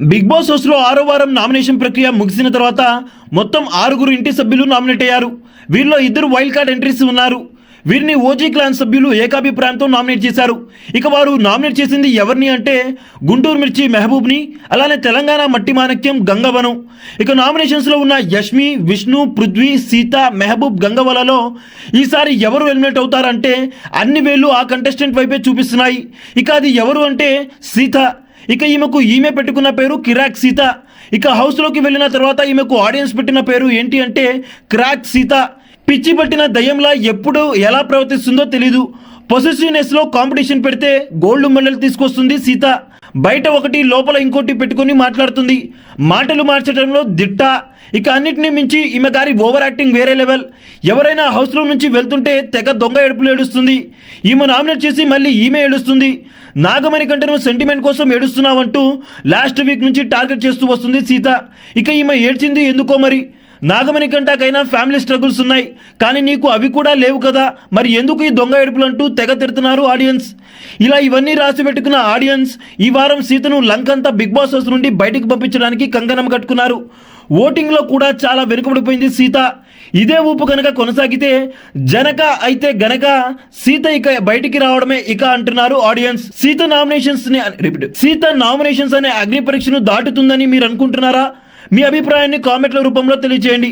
Big boss హౌస్లో ఆరో వారం నామినేషన్ ప్రక్రియ ముగిసిన తర్వాత మొత్తం ఆరుగురు ఇంటి సభ్యులు నామినేట్ అయ్యారు. వీరిలో ఇద్దరు వైల్డ్ కార్డ్ ఎంట్రీస్ ఉన్నారు. వీరిని ఓజీ క్లాన్ సభ్యులు ఏకాభిప్రాయంతో నామినేట్ చేశారు. ఇక వారు నామినేట్ చేసింది ఎవరిని అంటే గుంటూరు మిర్చి మెహబూబ్ని అలానే తెలంగాణ మట్టి మాణిక్యం గంగవనం. ఇక నామినేషన్స్లో ఉన్న యష్మి విష్ణు పృథ్వీ సీత మెహబూబ్ గంగవలలో ఈసారి ఎవరు ఎలిమినేట్ అవుతారంటే అన్ని వేళ్ళు ఆ కంటెస్టెంట్ వైపే చూపిస్తున్నాయి. ఇక అది ఎవరు అంటే సీత. ఇక ఈమెకు ఈమె పెట్టుకున్న పేరు కిరాక్ సీత. ఇక హౌస్లోకి వెళ్ళిన తర్వాత ఈమెకు ఆడియన్స్ పెట్టిన పేరు ఏంటి అంటే క్రాక్ సీత. పిచ్చి పట్టిన దయ్యంలా ఎప్పుడు ఎలా ప్రవర్తిస్తుందో తెలీదు. పొసెసివ్నెస్లో కాంపిటీషన్ పెడితే గోల్డ్ మెడల్ తీసుకొస్తుంది సీత. బయట ఒకటి లోపల ఇంకోటి పెట్టుకొని మాట్లాడుతుంది. మాటలు మార్చడంలో దిట్ట. ఇక అన్నిటినీ మించి ఈమె గారి ఓవర్ యాక్టింగ్ వేరే లెవెల్. ఎవరైనా హౌస్లో నుంచి వెళ్తుంటే తెగ దొంగ ఏడుపులు ఏడుస్తుంది. ఈమె నామినేట్ చేసి మళ్ళీ ఈమె ఏడుస్తుంది. నాగమణి కంటే నువ్వు సెంటిమెంట్ కోసం ఏడుస్తున్నావంటూ లాస్ట్ వీక్ నుంచి టార్గెట్ చేస్తూ వస్తుంది సీత. ఇక ఈమె ఏడ్చింది ఎందుకో మరి? నాగమణి కంటాకైనా ఫ్యామిలీ స్ట్రగుల్స్ ఉన్నాయి. కానీ నీకు అవి కూడా లేవు కదా. మరి ఎందుకు ఈ దొంగ ఏడుపులు అంటూ తెగ తిడుతున్నారు ఆడియన్స్ ఇలా ఇవన్నీ రాసి పెట్టుకున్న ఆడియన్స్ ఈ వారం సీతను లంకంతా బిగ్ బాస్ హౌస్ నుండి బయటకు పంపించడానికి కంకణం కట్టుకున్నారు. ఓటింగ్లో కూడా చాలా వెనుకబడిపోయింది సీత. ఇదే ఊపు కనుక కొనసాగితే జనక అయితే గనక సీత ఇక బయటికి రావడమే ఇక అంటున్నారు ఆడియన్స్ సీత నామినేషన్స్ని రిపీట్ సీత నామినేషన్స్ అనే అగ్ని పరీక్షను దాటుతుందని మీరు అనుకుంటున్నారా? మీ అభిప్రాయాన్ని కామెంట్ల రూపంలో తెలియజేయండి